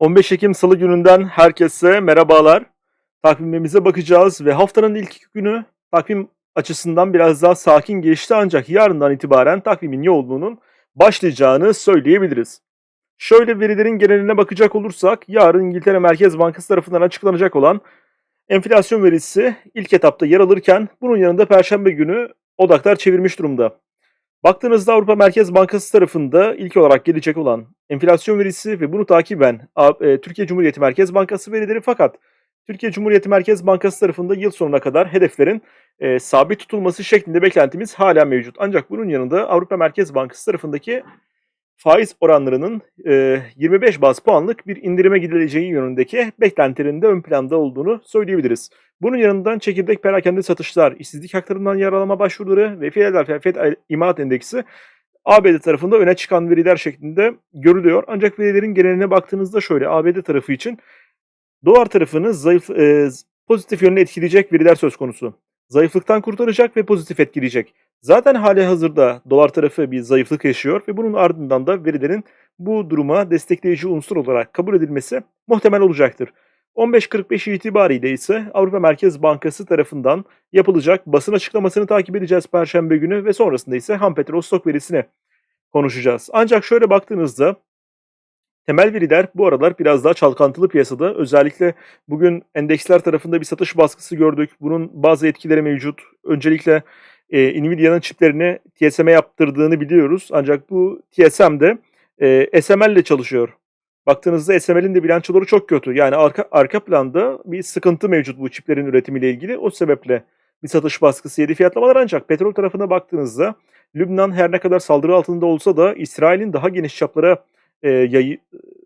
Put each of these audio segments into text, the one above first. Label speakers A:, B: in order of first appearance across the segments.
A: 15 Ekim Salı gününden herkese merhabalar. Takvimimize bakacağız ve haftanın ilk günü takvim açısından biraz daha sakin geçti ancak yarından itibaren takvimin yoğunluğunun başlayacağını söyleyebiliriz. Şöyle verilerin geneline bakacak olursak yarın İngiltere Merkez Bankası tarafından açıklanacak olan enflasyon verisi ilk etapta yer alırken bunun yanında perşembe günü odaklar çevirmiş durumda. Baktığınızda Avrupa Merkez Bankası tarafında ilk olarak gelecek olan enflasyon verisi ve bunu takiben e, Türkiye Cumhuriyeti Merkez Bankası verileri fakat Türkiye Cumhuriyeti Merkez Bankası tarafında yıl sonuna kadar hedeflerin e, sabit tutulması şeklinde beklentimiz hala mevcut. Ancak bunun yanında Avrupa Merkez Bankası tarafındaki faiz oranlarının e, 25 baz puanlık bir indirime gidileceği yönündeki beklentilerin de ön planda olduğunu söyleyebiliriz. Bunun yanından çekirdek perakende satışlar, işsizlik haklarından yararlanma başvuruları ve Philadelphia Fed İmalat Endeksi ABD tarafında öne çıkan veriler şeklinde görülüyor. Ancak verilerin geneline baktığınızda şöyle ABD tarafı için dolar tarafını zayıf e, pozitif yönde etkileyecek veriler söz konusu. Zayıflıktan kurtaracak ve pozitif etkileyecek. Zaten hali hazırda dolar tarafı bir zayıflık yaşıyor ve bunun ardından da verilerin bu duruma destekleyici unsur olarak kabul edilmesi muhtemel olacaktır. 15.45 itibariyle ise Avrupa Merkez Bankası tarafından yapılacak basın açıklamasını takip edeceğiz Perşembe günü ve sonrasında ise ham petrol stok verisini konuşacağız. Ancak şöyle baktığınızda temel veriler bu aralar biraz daha çalkantılı piyasada. Özellikle bugün endeksler tarafında bir satış baskısı gördük. Bunun bazı etkileri mevcut. Öncelikle e, Nvidia'nın çiplerini TSM'e yaptırdığını biliyoruz. Ancak bu TSM de e, SML ile çalışıyor. Baktığınızda SML'in de bilançoları çok kötü. Yani arka, arka planda bir sıkıntı mevcut bu çiplerin üretimiyle ilgili. O sebeple bir satış baskısı yedi fiyatlamalar ancak petrol tarafına baktığınızda Lübnan her ne kadar saldırı altında olsa da İsrail'in daha geniş çaplara e, yayı,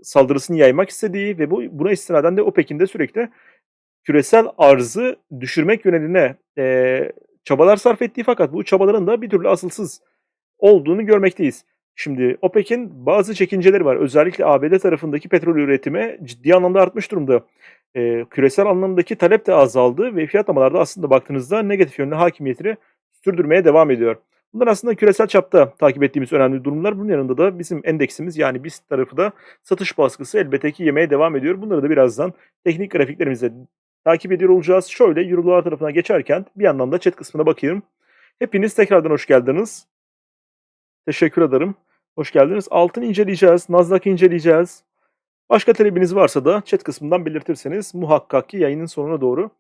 A: saldırısını yaymak istediği ve bu buna istinaden de OPEC'in de sürekli küresel arzı düşürmek yöneline e, çabalar sarf ettiği fakat bu çabaların da bir türlü asılsız olduğunu görmekteyiz. Şimdi OPEC'in bazı çekinceleri var. Özellikle ABD tarafındaki petrol üretimi ciddi anlamda artmış durumda. Ee, küresel anlamdaki talep de azaldı ve fiyatlamalarda aslında baktığınızda negatif yönlü hakimiyetini sürdürmeye devam ediyor. Bunlar aslında küresel çapta takip ettiğimiz önemli durumlar. Bunun yanında da bizim endeksimiz yani BIST tarafı da satış baskısı elbette ki yemeye devam ediyor. Bunları da birazdan teknik grafiklerimizle takip ediyor olacağız. Şöyle Eurodolar tarafına geçerken bir yandan da chat kısmına bakayım. Hepiniz tekrardan hoş geldiniz. Teşekkür ederim. Hoş geldiniz. Altın inceleyeceğiz. Nasdaq inceleyeceğiz. Başka talebiniz varsa da chat kısmından belirtirseniz muhakkak ki yayının sonuna doğru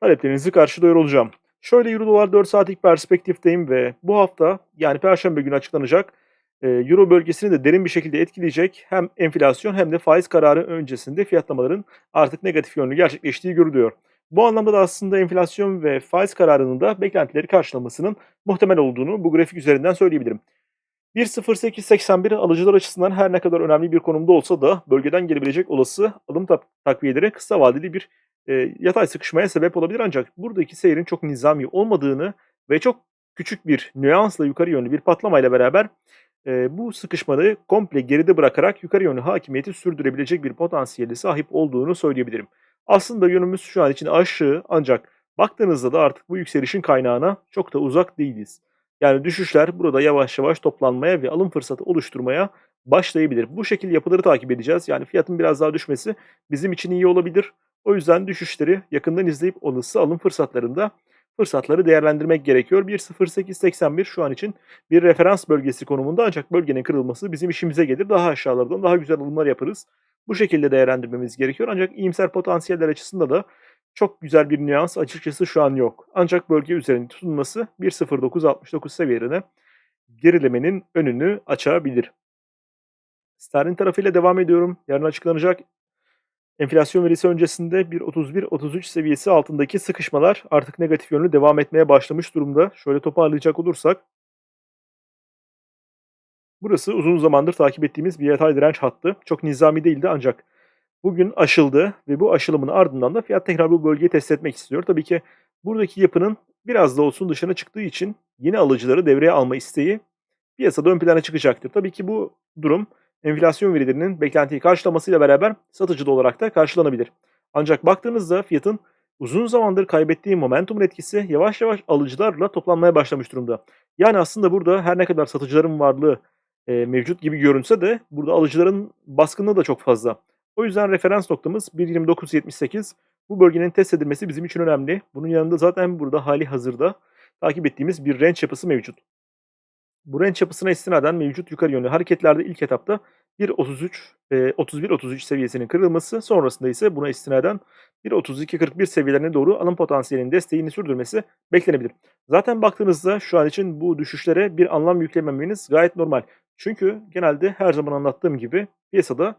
A: taleplerinizi karşılıyor olacağım. Şöyle Euro dolar 4 saatlik perspektifteyim ve bu hafta yani Perşembe günü açıklanacak Euro bölgesini de derin bir şekilde etkileyecek hem enflasyon hem de faiz kararı öncesinde fiyatlamaların artık negatif yönlü gerçekleştiği görülüyor. Bu anlamda da aslında enflasyon ve faiz kararının da beklentileri karşılamasının muhtemel olduğunu bu grafik üzerinden söyleyebilirim. 1.0881 alıcılar açısından her ne kadar önemli bir konumda olsa da bölgeden gelebilecek olası alım tak- takviyeleri kısa vadeli bir e, yatay sıkışmaya sebep olabilir ancak buradaki seyrin çok nizami olmadığını ve çok küçük bir nüansla yukarı yönlü bir patlamayla beraber e, bu sıkışmayı komple geride bırakarak yukarı yönlü hakimiyeti sürdürebilecek bir potansiyeli sahip olduğunu söyleyebilirim. Aslında yönümüz şu an için aşağı ancak baktığınızda da artık bu yükselişin kaynağına çok da uzak değiliz. Yani düşüşler burada yavaş yavaş toplanmaya ve alım fırsatı oluşturmaya başlayabilir. Bu şekilde yapıları takip edeceğiz. Yani fiyatın biraz daha düşmesi bizim için iyi olabilir. O yüzden düşüşleri yakından izleyip olası alım fırsatlarında fırsatları değerlendirmek gerekiyor. 1.0881 şu an için bir referans bölgesi konumunda ancak bölgenin kırılması bizim işimize gelir. Daha aşağılardan daha güzel alımlar yaparız. Bu şekilde değerlendirmemiz gerekiyor. Ancak iyimser potansiyeller açısında da çok güzel bir nüans açıkçası şu an yok. Ancak bölge üzerinde tutunması 1.0969 seviyelerine gerilemenin önünü açabilir. Sterlin tarafıyla devam ediyorum. Yarın açıklanacak enflasyon verisi öncesinde 1.31-33 seviyesi altındaki sıkışmalar artık negatif yönlü devam etmeye başlamış durumda. Şöyle toparlayacak olursak Burası uzun zamandır takip ettiğimiz bir yatay direnç hattı. Çok nizami değildi ancak bugün aşıldı ve bu aşılımın ardından da fiyat tekrar bu bölgeyi test etmek istiyor. Tabii ki buradaki yapının biraz da olsun dışına çıktığı için yeni alıcıları devreye alma isteği piyasada ön plana çıkacaktır. Tabii ki bu durum enflasyon verilerinin beklentiyi karşılamasıyla beraber satıcı da olarak da karşılanabilir. Ancak baktığınızda fiyatın uzun zamandır kaybettiği momentumun etkisi yavaş yavaş alıcılarla toplanmaya başlamış durumda. Yani aslında burada her ne kadar satıcıların varlığı e, mevcut gibi görünse de burada alıcıların baskınlığı da çok fazla. O yüzden referans noktamız 1.29.78. Bu bölgenin test edilmesi bizim için önemli. Bunun yanında zaten burada hali hazırda takip ettiğimiz bir range yapısı mevcut. Bu range yapısına istinaden mevcut yukarı yönlü hareketlerde ilk etapta 1.33, e, 31-33 seviyesinin kırılması sonrasında ise buna istinaden 1.32-41 seviyelerine doğru alım potansiyelinin desteğini sürdürmesi beklenebilir. Zaten baktığınızda şu an için bu düşüşlere bir anlam yüklememeniz gayet normal. Çünkü genelde her zaman anlattığım gibi piyasada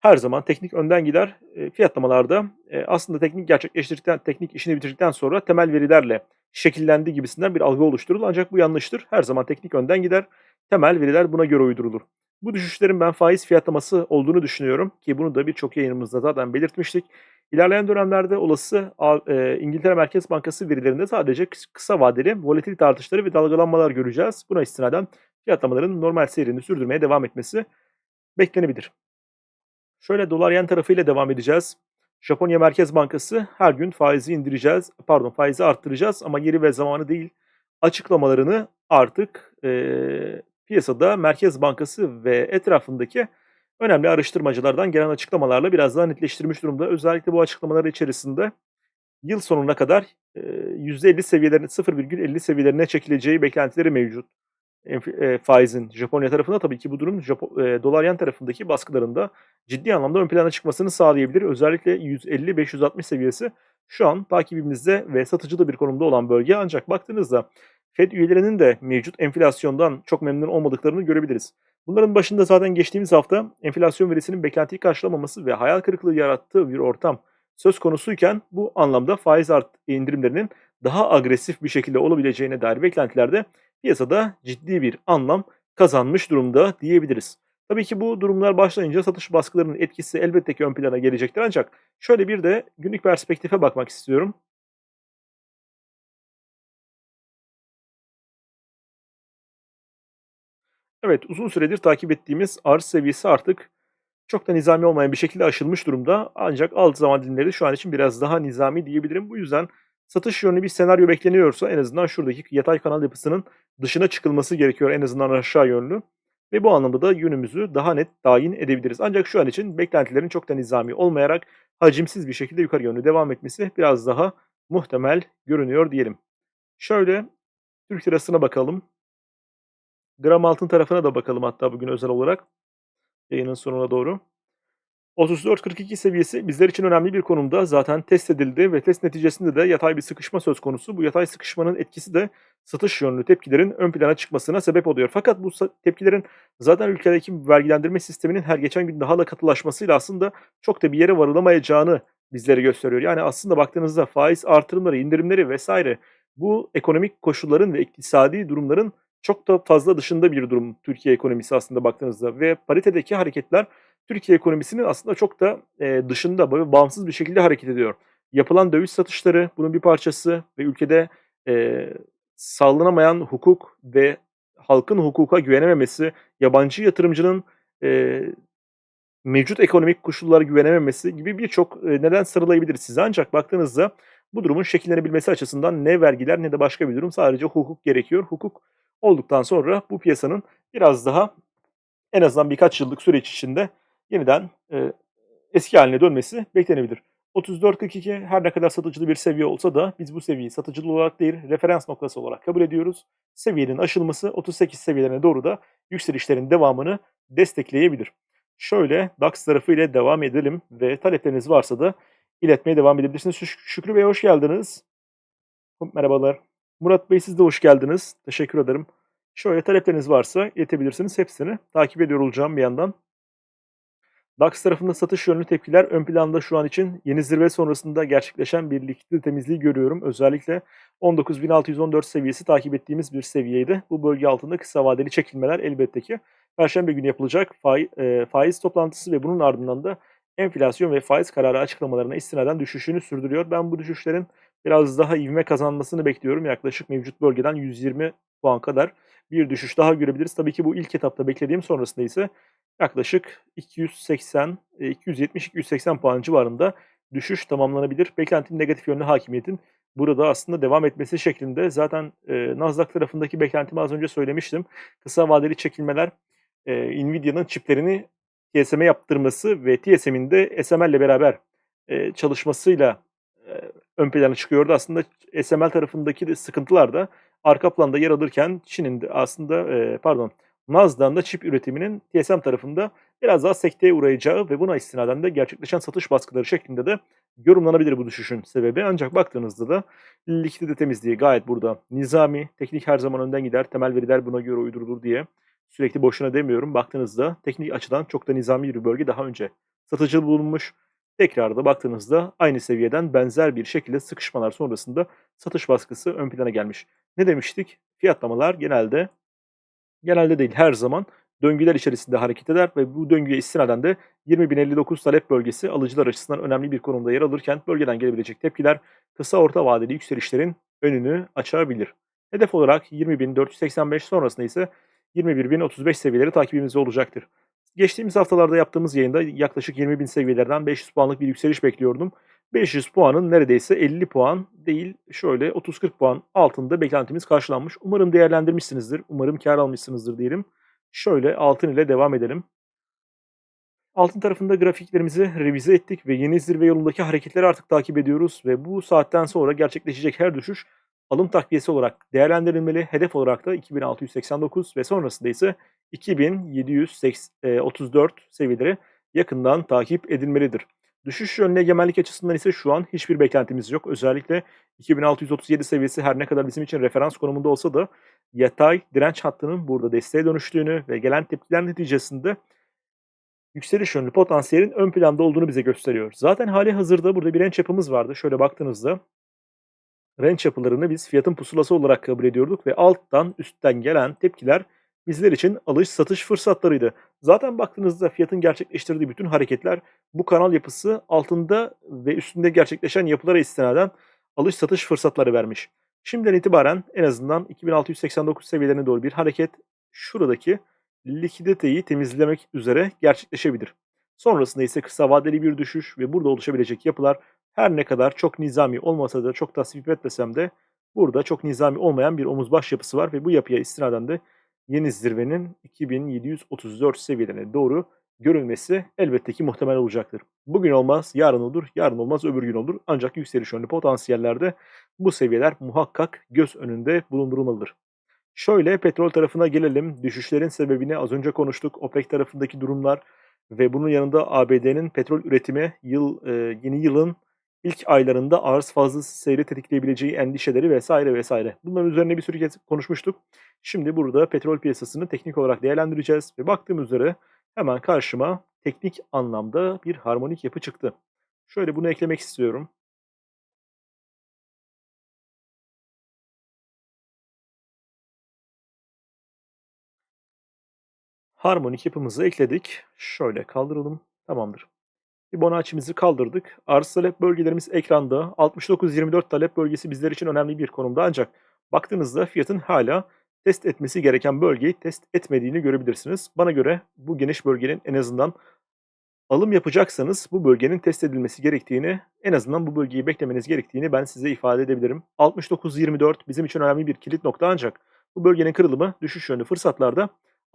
A: her zaman teknik önden gider. E, fiyatlamalarda e, aslında teknik gerçekleştirdikten, teknik işini bitirdikten sonra temel verilerle şekillendi gibisinden bir algı oluşturulur. Ancak bu yanlıştır. Her zaman teknik önden gider. Temel veriler buna göre uydurulur. Bu düşüşlerin ben faiz fiyatlaması olduğunu düşünüyorum ki bunu da birçok yayınımızda zaten belirtmiştik. İlerleyen dönemlerde olası e, İngiltere Merkez Bankası verilerinde sadece kısa vadeli volatilite artışları ve dalgalanmalar göreceğiz. Buna istinaden fiyatlamaların normal seyrini sürdürmeye devam etmesi beklenebilir. Şöyle dolar yen tarafıyla devam edeceğiz. Japonya Merkez Bankası her gün faizi indireceğiz, pardon faizi arttıracağız ama yeri ve zamanı değil açıklamalarını artık e, piyasada Merkez Bankası ve etrafındaki önemli araştırmacılardan gelen açıklamalarla biraz daha netleştirmiş durumda. Özellikle bu açıklamalar içerisinde yıl sonuna kadar e, %50 seviyelerine 0,50 seviyelerine çekileceği beklentileri mevcut e, faizin Japonya tarafında tabii ki bu durum e, dolar yen tarafındaki baskılarında ciddi anlamda ön plana çıkmasını sağlayabilir. Özellikle 150-560 seviyesi şu an takibimizde ve satıcıda bir konumda olan bölge ancak baktığınızda Fed üyelerinin de mevcut enflasyondan çok memnun olmadıklarını görebiliriz. Bunların başında zaten geçtiğimiz hafta enflasyon verisinin beklentiyi karşılamaması ve hayal kırıklığı yarattığı bir ortam söz konusuyken bu anlamda faiz art indirimlerinin daha agresif bir şekilde olabileceğine dair beklentilerde piyasada ciddi bir anlam kazanmış durumda diyebiliriz. Tabii ki bu durumlar başlayınca satış baskılarının etkisi elbette ki ön plana gelecektir ancak şöyle bir de günlük perspektife bakmak istiyorum. Evet uzun süredir takip ettiğimiz arz seviyesi artık çok da nizami olmayan bir şekilde aşılmış durumda. Ancak alt zaman dilimleri şu an için biraz daha nizami diyebilirim. Bu yüzden satış yönlü bir senaryo bekleniyorsa en azından şuradaki yatay kanal yapısının dışına çıkılması gerekiyor en azından aşağı yönlü. Ve bu anlamda da yönümüzü daha net tayin edebiliriz. Ancak şu an için beklentilerin çok da nizami olmayarak hacimsiz bir şekilde yukarı yönlü devam etmesi biraz daha muhtemel görünüyor diyelim. Şöyle Türk lirasına bakalım. Gram altın tarafına da bakalım hatta bugün özel olarak yayının sonuna doğru. 34-42 seviyesi bizler için önemli bir konumda zaten test edildi ve test neticesinde de yatay bir sıkışma söz konusu. Bu yatay sıkışmanın etkisi de satış yönlü tepkilerin ön plana çıkmasına sebep oluyor. Fakat bu tepkilerin zaten ülkedeki vergilendirme sisteminin her geçen gün daha da katılaşmasıyla aslında çok da bir yere varılamayacağını bizlere gösteriyor. Yani aslında baktığınızda faiz artırımları, indirimleri vesaire bu ekonomik koşulların ve iktisadi durumların çok da fazla dışında bir durum Türkiye ekonomisi aslında baktığınızda ve paritedeki hareketler Türkiye ekonomisinin aslında çok da e, dışında böyle bağımsız bir şekilde hareket ediyor. Yapılan döviz satışları bunun bir parçası ve ülkede e, sağlanamayan hukuk ve halkın hukuka güvenememesi, yabancı yatırımcının e, mevcut ekonomik koşullara güvenememesi gibi birçok e, neden sıralayabiliriz size. Ancak baktığınızda bu durumun şekillenebilmesi açısından ne vergiler ne de başka bir durum sadece hukuk gerekiyor. Hukuk olduktan sonra bu piyasanın biraz daha en azından birkaç yıllık süreç içinde yeniden e, eski haline dönmesi beklenebilir. 34.42 her ne kadar satıcılı bir seviye olsa da biz bu seviyeyi satıcılı olarak değil referans noktası olarak kabul ediyoruz. Seviyenin aşılması 38 seviyelerine doğru da yükselişlerin devamını destekleyebilir. Şöyle DAX tarafı ile devam edelim ve talepleriniz varsa da iletmeye devam edebilirsiniz. Şükrü Bey hoş geldiniz. Merhabalar. Murat Bey siz de hoş geldiniz. Teşekkür ederim. Şöyle talepleriniz varsa iletebilirsiniz. Hepsini takip ediyor olacağım bir yandan. DAX tarafında satış yönlü tepkiler ön planda şu an için yeni zirve sonrasında gerçekleşen bir likidite temizliği görüyorum. Özellikle 19.614 seviyesi takip ettiğimiz bir seviyeydi. Bu bölge altında kısa vadeli çekilmeler elbette ki Perşembe günü yapılacak e, faiz toplantısı ve bunun ardından da enflasyon ve faiz kararı açıklamalarına istinaden düşüşünü sürdürüyor. Ben bu düşüşlerin biraz daha ivme kazanmasını bekliyorum. Yaklaşık mevcut bölgeden 120 puan kadar bir düşüş daha görebiliriz. Tabii ki bu ilk etapta beklediğim sonrasında ise yaklaşık 280, 270-280 e, puan civarında düşüş tamamlanabilir. Beklentinin negatif yönlü hakimiyetin burada aslında devam etmesi şeklinde. Zaten e, Nasdaq tarafındaki beklentimi az önce söylemiştim. Kısa vadeli çekilmeler e, Nvidia'nın çiplerini TSM yaptırması ve TSM'in de SML ile beraber e, çalışmasıyla e, ön plana çıkıyordu. Aslında SML tarafındaki de sıkıntılar da arka planda yer alırken Çin'in de aslında e, pardon Naz'dan da çip üretiminin TSM tarafında biraz daha sekteye uğrayacağı ve buna istinaden de gerçekleşen satış baskıları şeklinde de yorumlanabilir bu düşüşün sebebi. Ancak baktığınızda da likidite temizliği gayet burada. Nizami, teknik her zaman önden gider, temel veriler buna göre uydurulur diye sürekli boşuna demiyorum. Baktığınızda teknik açıdan çok da nizami bir bölge daha önce satıcı bulunmuş. Tekrar da baktığınızda aynı seviyeden benzer bir şekilde sıkışmalar sonrasında satış baskısı ön plana gelmiş. Ne demiştik? Fiyatlamalar genelde genelde değil her zaman döngüler içerisinde hareket eder ve bu döngüye istinaden de 20.059 talep bölgesi alıcılar açısından önemli bir konumda yer alırken bölgeden gelebilecek tepkiler kısa orta vadeli yükselişlerin önünü açabilir. Hedef olarak 20.485 sonrasında ise 21.035 seviyeleri takibimizde olacaktır. Geçtiğimiz haftalarda yaptığımız yayında yaklaşık 20.000 seviyelerden 500 puanlık bir yükseliş bekliyordum. 500 puanın neredeyse 50 puan değil şöyle 30-40 puan altında beklentimiz karşılanmış. Umarım değerlendirmişsinizdir. Umarım kar almışsınızdır diyelim. Şöyle altın ile devam edelim. Altın tarafında grafiklerimizi revize ettik ve yeni zirve yolundaki hareketleri artık takip ediyoruz ve bu saatten sonra gerçekleşecek her düşüş alım takviyesi olarak değerlendirilmeli. Hedef olarak da 2689 ve sonrasında ise 2734 seviyeleri yakından takip edilmelidir. Düşüş yönlü egemenlik açısından ise şu an hiçbir beklentimiz yok. Özellikle 2637 seviyesi her ne kadar bizim için referans konumunda olsa da yatay direnç hattının burada desteğe dönüştüğünü ve gelen tepkiler neticesinde yükseliş yönlü potansiyelin ön planda olduğunu bize gösteriyor. Zaten hali hazırda burada bir range yapımız vardı. Şöyle baktığınızda range yapılarını biz fiyatın pusulası olarak kabul ediyorduk ve alttan üstten gelen tepkiler bizler için alış satış fırsatlarıydı. Zaten baktığınızda fiyatın gerçekleştirdiği bütün hareketler bu kanal yapısı altında ve üstünde gerçekleşen yapılara istinaden alış satış fırsatları vermiş. Şimdiden itibaren en azından 2689 seviyelerine doğru bir hareket şuradaki likiditeyi temizlemek üzere gerçekleşebilir. Sonrasında ise kısa vadeli bir düşüş ve burada oluşabilecek yapılar her ne kadar çok nizami olmasa da çok tasvip etmesem de burada çok nizami olmayan bir omuz baş yapısı var ve bu yapıya istinaden de yeni zirvenin 2734 seviyelerine doğru görülmesi elbette ki muhtemel olacaktır. Bugün olmaz, yarın olur, yarın olmaz, öbür gün olur. Ancak yükseliş yönlü potansiyellerde bu seviyeler muhakkak göz önünde bulundurulmalıdır. Şöyle petrol tarafına gelelim. Düşüşlerin sebebini az önce konuştuk. OPEC tarafındaki durumlar ve bunun yanında ABD'nin petrol üretimi yıl e, yeni yılın ilk aylarında arz fazlası seyri tetikleyebileceği endişeleri vesaire vesaire. Bunların üzerine bir sürü kez konuşmuştuk. Şimdi burada petrol piyasasını teknik olarak değerlendireceğiz ve baktığım üzere hemen karşıma teknik anlamda bir harmonik yapı çıktı. Şöyle bunu eklemek istiyorum. Harmonik yapımızı ekledik. Şöyle kaldıralım. Tamamdır. Fibonacci'mizi kaldırdık. Arz talep bölgelerimiz ekranda. 69-24 talep bölgesi bizler için önemli bir konumda ancak baktığınızda fiyatın hala test etmesi gereken bölgeyi test etmediğini görebilirsiniz. Bana göre bu geniş bölgenin en azından alım yapacaksanız bu bölgenin test edilmesi gerektiğini, en azından bu bölgeyi beklemeniz gerektiğini ben size ifade edebilirim. 69-24 bizim için önemli bir kilit nokta ancak bu bölgenin kırılımı düşüş yönlü fırsatlarda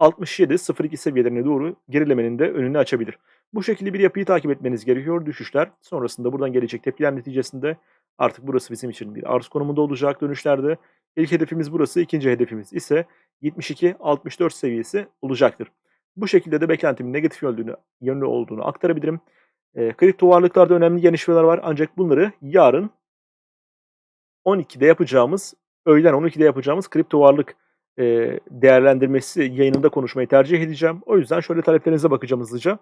A: 67-02 seviyelerine doğru gerilemenin de önünü açabilir. Bu şekilde bir yapıyı takip etmeniz gerekiyor. Düşüşler sonrasında buradan gelecek tepkiler neticesinde artık burası bizim için bir arz konumunda olacak dönüşlerde. İlk hedefimiz burası, ikinci hedefimiz ise 72-64 seviyesi olacaktır. Bu şekilde de beklentimin negatif yönlü, yönlü olduğunu aktarabilirim. E, kripto varlıklarda önemli gelişmeler var ancak bunları yarın 12'de yapacağımız, öğlen 12'de yapacağımız kripto varlık e, değerlendirmesi yayınında konuşmayı tercih edeceğim. O yüzden şöyle taleplerinize bakacağım hızlıca.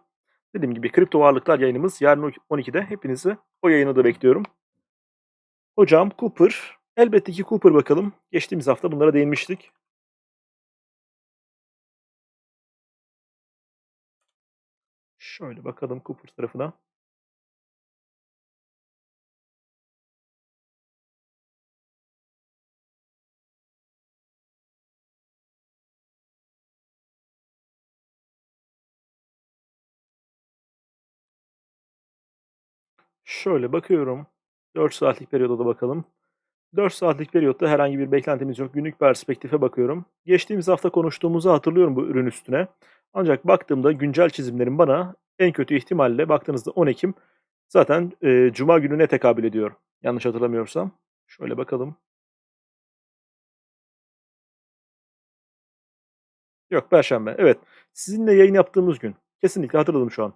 A: Dediğim gibi kripto varlıklar yayınımız yarın 12'de. Hepinizi o yayını da bekliyorum. Hocam Cooper. Elbette ki Cooper bakalım. Geçtiğimiz hafta bunlara değinmiştik. Şöyle bakalım Cooper tarafına. Şöyle bakıyorum. 4 saatlik periyoda da bakalım. 4 saatlik periyotta herhangi bir beklentimiz yok. Günlük perspektife bakıyorum. Geçtiğimiz hafta konuştuğumuzu hatırlıyorum bu ürün üstüne. Ancak baktığımda güncel çizimlerim bana en kötü ihtimalle baktığınızda 10 Ekim zaten, eee, cuma gününe tekabül ediyor yanlış hatırlamıyorsam. Şöyle bakalım. Yok, perşembe. Evet. Sizinle yayın yaptığımız gün. Kesinlikle hatırladım şu an.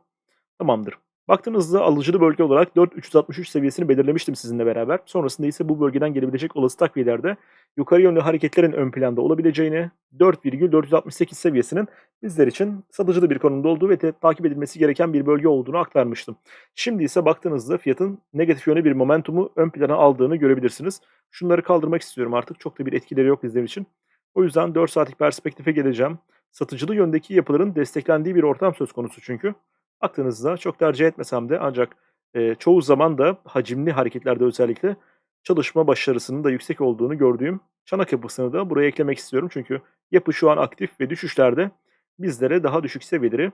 A: Tamamdır. Baktığınızda alıcılı bölge olarak 4.363 seviyesini belirlemiştim sizinle beraber. Sonrasında ise bu bölgeden gelebilecek olası takviyelerde yukarı yönlü hareketlerin ön planda olabileceğini, 4,468 seviyesinin bizler için satıcılı bir konumda olduğu ve takip edilmesi gereken bir bölge olduğunu aktarmıştım. Şimdi ise baktığınızda fiyatın negatif yönde bir momentumu ön plana aldığını görebilirsiniz. Şunları kaldırmak istiyorum artık. Çok da bir etkileri yok bizler için. O yüzden 4 saatlik perspektife geleceğim. Satıcılı yöndeki yapıların desteklendiği bir ortam söz konusu çünkü. Baktığınızda çok tercih etmesem de ancak, eee, çoğu zaman da hacimli hareketlerde özellikle çalışma başarısının da yüksek olduğunu gördüğüm çanak yapısını da buraya eklemek istiyorum. Çünkü yapı şu an aktif ve düşüşlerde bizlere daha düşük seviyeleri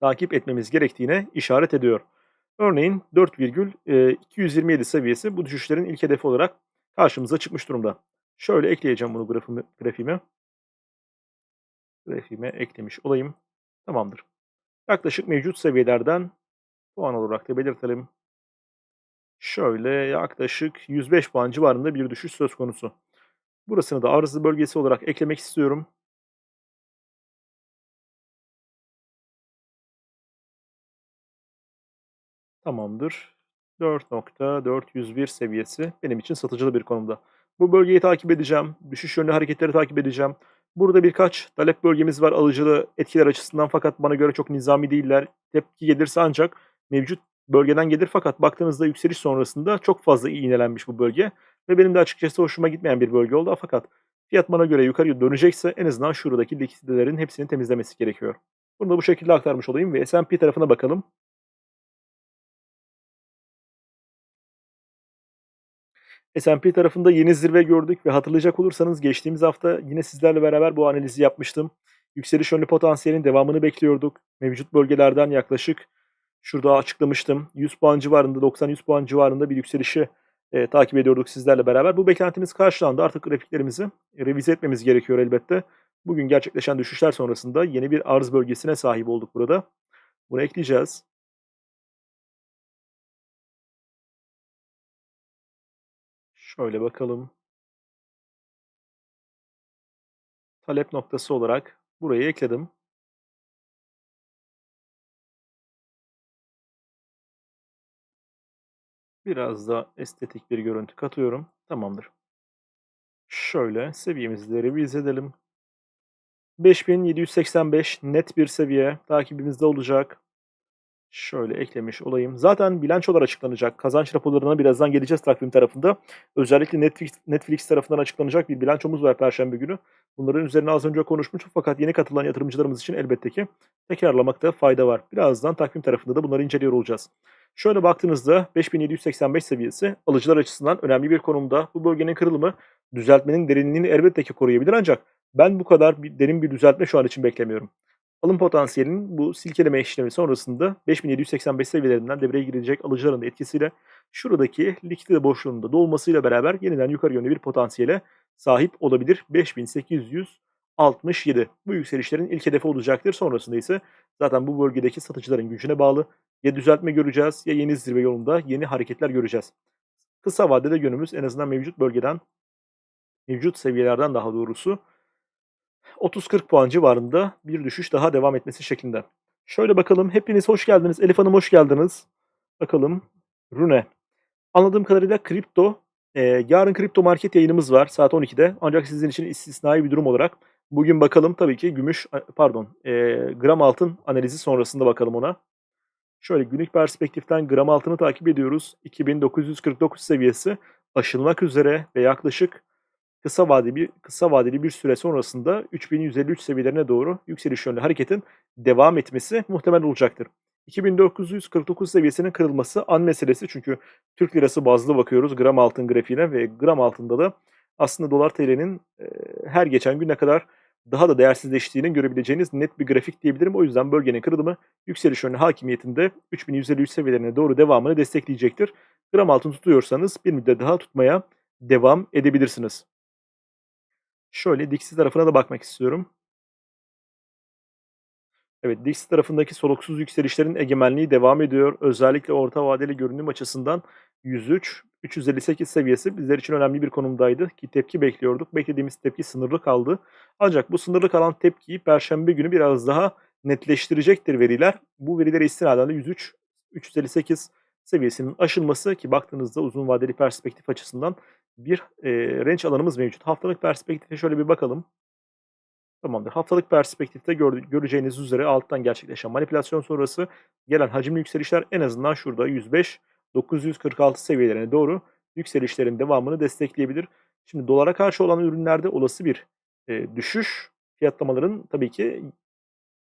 A: takip etmemiz gerektiğine işaret ediyor. Örneğin 4,227 seviyesi bu düşüşlerin ilk hedefi olarak karşımıza çıkmış durumda. Şöyle ekleyeceğim bunu grafimi grafiğime. Grafiğime eklemiş olayım. Tamamdır. Yaklaşık mevcut seviyelerden puan olarak da belirtelim. Şöyle yaklaşık 105 puan civarında bir düşüş söz konusu. Burasını da arızlı bölgesi olarak eklemek istiyorum. Tamamdır. 4.401 seviyesi benim için satıcılı bir konumda. Bu bölgeyi takip edeceğim. Düşüş yönlü hareketleri takip edeceğim. Burada birkaç talep bölgemiz var alıcılı etkiler açısından fakat bana göre çok nizami değiller. Tepki gelirse ancak mevcut bölgeden gelir fakat baktığınızda yükseliş sonrasında çok fazla iğnelenmiş bu bölge ve benim de açıkçası hoşuma gitmeyen bir bölge oldu. Fakat fiyat bana göre yukarıya dönecekse en azından şuradaki likiditelerin hepsini temizlemesi gerekiyor. Bunu da bu şekilde aktarmış olayım ve S&P tarafına bakalım. S&P tarafında yeni zirve gördük ve hatırlayacak olursanız geçtiğimiz hafta yine sizlerle beraber bu analizi yapmıştım. Yükseliş yönlü potansiyelin devamını bekliyorduk. Mevcut bölgelerden yaklaşık şurada açıklamıştım. 100 puan civarında, 90-100 puan civarında bir yükselişi e, takip ediyorduk sizlerle beraber. Bu beklentimiz karşılandı. Artık grafiklerimizi revize etmemiz gerekiyor elbette. Bugün gerçekleşen düşüşler sonrasında yeni bir arz bölgesine sahip olduk burada. Bunu ekleyeceğiz. Şöyle bakalım. Talep noktası olarak burayı ekledim. Biraz da estetik bir görüntü katıyorum. Tamamdır. Şöyle seviyemizi de revize edelim. 5785 net bir seviye takibimizde olacak. Şöyle eklemiş olayım. Zaten bilançolar açıklanacak. Kazanç raporlarına birazdan geleceğiz takvim tarafında. Özellikle Netflix, Netflix tarafından açıklanacak bir bilançomuz var Perşembe günü. Bunların üzerine az önce konuşmuştuk fakat yeni katılan yatırımcılarımız için elbette ki tekrarlamakta fayda var. Birazdan takvim tarafında da bunları inceliyor olacağız. Şöyle baktığınızda 5785 seviyesi alıcılar açısından önemli bir konumda. Bu bölgenin kırılımı düzeltmenin derinliğini elbette ki koruyabilir ancak ben bu kadar bir, derin bir düzeltme şu an için beklemiyorum. Alım potansiyelinin bu silkeleme işlemi sonrasında 5785 seviyelerinden devreye girecek alıcıların da etkisiyle şuradaki likidite boşluğunda dolmasıyla beraber yeniden yukarı yönlü bir potansiyele sahip olabilir. 5867 bu yükselişlerin ilk hedefi olacaktır. Sonrasında ise zaten bu bölgedeki satıcıların gücüne bağlı ya düzeltme göreceğiz ya yeni zirve yolunda yeni hareketler göreceğiz. Kısa vadede yönümüz en azından mevcut bölgeden, mevcut seviyelerden daha doğrusu 30-40 puan civarında bir düşüş daha devam etmesi şeklinde. Şöyle bakalım. Hepiniz hoş geldiniz. Elif Hanım hoş geldiniz. Bakalım. Rune. Anladığım kadarıyla kripto. E, yarın kripto market yayınımız var saat 12'de. Ancak sizin için istisnai bir durum olarak. Bugün bakalım tabii ki gümüş pardon e, gram altın analizi sonrasında bakalım ona. Şöyle günlük perspektiften gram altını takip ediyoruz. 2949 seviyesi aşılmak üzere ve yaklaşık kısa vadeli bir kısa vadeli bir süre sonrasında 3153 seviyelerine doğru yükseliş yönlü hareketin devam etmesi muhtemel olacaktır. 2949 seviyesinin kırılması an meselesi çünkü Türk lirası bazlı bakıyoruz gram altın grafiğine ve gram altında da aslında dolar TL'nin her geçen gün ne kadar daha da değersizleştiğini görebileceğiniz net bir grafik diyebilirim. O yüzden bölgenin kırılımı yükseliş yönlü hakimiyetinde 3153 seviyelerine doğru devamını destekleyecektir. Gram altın tutuyorsanız bir müddet daha tutmaya devam edebilirsiniz. Şöyle diksi tarafına da bakmak istiyorum. Evet, DIX tarafındaki soluksuz yükselişlerin egemenliği devam ediyor. Özellikle orta vadeli görünüm açısından 103, 358 seviyesi bizler için önemli bir konumdaydı ki tepki bekliyorduk. Beklediğimiz tepki sınırlı kaldı. Ancak bu sınırlı kalan tepkiyi Perşembe günü biraz daha netleştirecektir veriler. Bu verilere istinaden de 103, 358 seviyesinin aşılması ki baktığınızda uzun vadeli perspektif açısından bir e, range alanımız mevcut. Haftalık perspektife şöyle bir bakalım. Tamamdır. Haftalık perspektifte gör, göreceğiniz üzere alttan gerçekleşen manipülasyon sonrası gelen hacimli yükselişler en azından şurada 105 946 seviyelerine doğru yükselişlerin devamını destekleyebilir. Şimdi dolara karşı olan ürünlerde olası bir e, düşüş fiyatlamaların tabii ki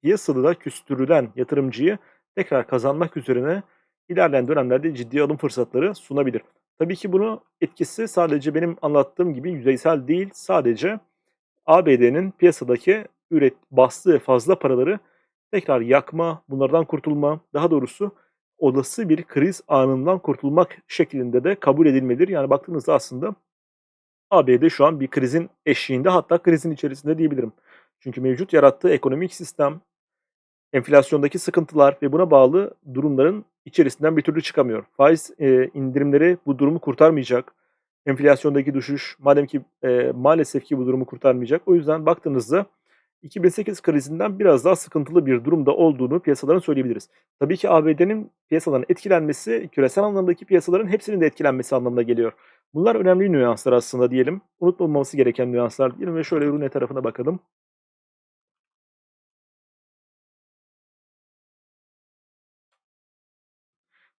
A: piyasada da küstürülen yatırımcıyı tekrar kazanmak üzerine ilerleyen dönemlerde ciddi alım fırsatları sunabilir. Tabii ki bunu etkisi sadece benim anlattığım gibi yüzeysel değil, sadece ABD'nin piyasadaki üret bastığı fazla paraları tekrar yakma, bunlardan kurtulma, daha doğrusu olası bir kriz anından kurtulmak şeklinde de kabul edilmelidir. Yani baktığınızda aslında ABD şu an bir krizin eşiğinde hatta krizin içerisinde diyebilirim. Çünkü mevcut yarattığı ekonomik sistem, enflasyondaki sıkıntılar ve buna bağlı durumların içerisinden bir türlü çıkamıyor. Faiz e, indirimleri bu durumu kurtarmayacak. Enflasyondaki düşüş madem ki e, maalesef ki bu durumu kurtarmayacak. O yüzden baktığınızda 2008 krizinden biraz daha sıkıntılı bir durumda olduğunu piyasaların söyleyebiliriz. Tabii ki ABD'nin piyasaların etkilenmesi küresel anlamdaki piyasaların hepsinin de etkilenmesi anlamına geliyor. Bunlar önemli nüanslar aslında diyelim. Unutulmaması gereken nüanslar diyelim ve şöyle ürün tarafına bakalım.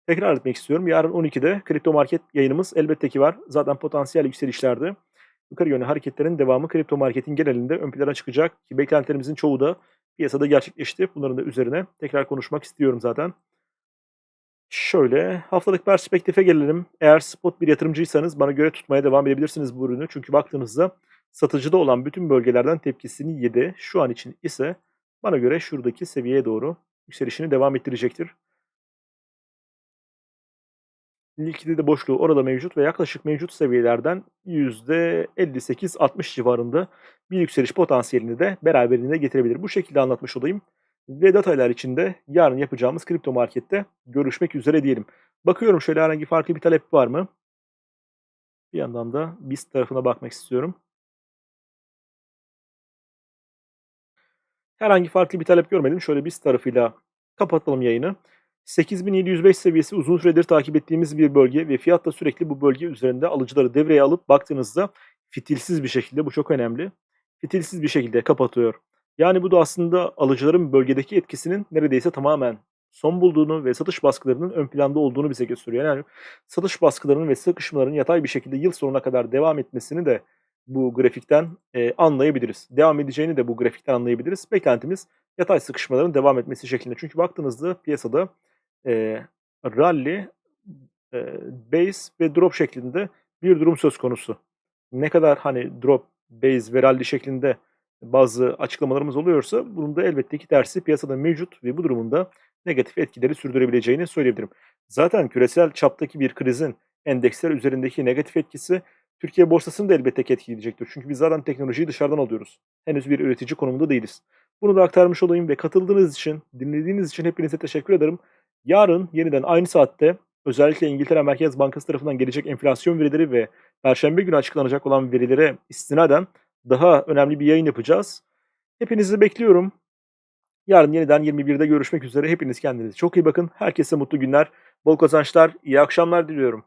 A: Tekrar etmek istiyorum. Yarın 12'de kripto market yayınımız elbette ki var. Zaten potansiyel yükselişlerde yukarı yönlü hareketlerin devamı kripto marketin genelinde ön plana çıkacak ki beklentilerimizin çoğu da piyasada gerçekleşti. Bunların da üzerine tekrar konuşmak istiyorum zaten. Şöyle haftalık perspektife gelelim. Eğer spot bir yatırımcıysanız bana göre tutmaya devam edebilirsiniz bu ürünü. Çünkü baktığınızda satıcıda olan bütün bölgelerden tepkisini yedi. Şu an için ise bana göre şuradaki seviyeye doğru yükselişini devam ettirecektir. Likidite boşluğu orada mevcut ve yaklaşık mevcut seviyelerden %58-60 civarında bir yükseliş potansiyelini de beraberinde getirebilir. Bu şekilde anlatmış olayım. Ve detaylar içinde yarın yapacağımız kripto markette görüşmek üzere diyelim. Bakıyorum şöyle herhangi farklı bir talep var mı? Bir yandan da BIST tarafına bakmak istiyorum. Herhangi farklı bir talep görmedim. Şöyle BIST tarafıyla kapatalım yayını. 8705 seviyesi uzun süredir takip ettiğimiz bir bölge ve fiyat da sürekli bu bölge üzerinde alıcıları devreye alıp baktığınızda fitilsiz bir şekilde bu çok önemli. Fitilsiz bir şekilde kapatıyor. Yani bu da aslında alıcıların bölgedeki etkisinin neredeyse tamamen son bulduğunu ve satış baskılarının ön planda olduğunu bize gösteriyor. Yani satış baskılarının ve sıkışmaların yatay bir şekilde yıl sonuna kadar devam etmesini de bu grafikten e, anlayabiliriz. Devam edeceğini de bu grafikten anlayabiliriz. Beklentimiz yatay sıkışmaların devam etmesi şeklinde. Çünkü baktığınızda piyasada e, rally, e, base ve drop şeklinde bir durum söz konusu. Ne kadar hani drop, base ve rally şeklinde bazı açıklamalarımız oluyorsa bunun da elbette ki tersi piyasada mevcut ve bu durumunda negatif etkileri sürdürebileceğini söyleyebilirim. Zaten küresel çaptaki bir krizin endeksler üzerindeki negatif etkisi Türkiye borsasını da elbette ki etkileyecektir. Çünkü biz zaten teknolojiyi dışarıdan alıyoruz. Henüz bir üretici konumunda değiliz. Bunu da aktarmış olayım ve katıldığınız için, dinlediğiniz için hepinize teşekkür ederim. Yarın yeniden aynı saatte özellikle İngiltere Merkez Bankası tarafından gelecek enflasyon verileri ve Perşembe günü açıklanacak olan verilere istinaden daha önemli bir yayın yapacağız. Hepinizi bekliyorum. Yarın yeniden 21'de görüşmek üzere. Hepiniz kendinize çok iyi bakın. Herkese mutlu günler, bol kazançlar, iyi akşamlar diliyorum.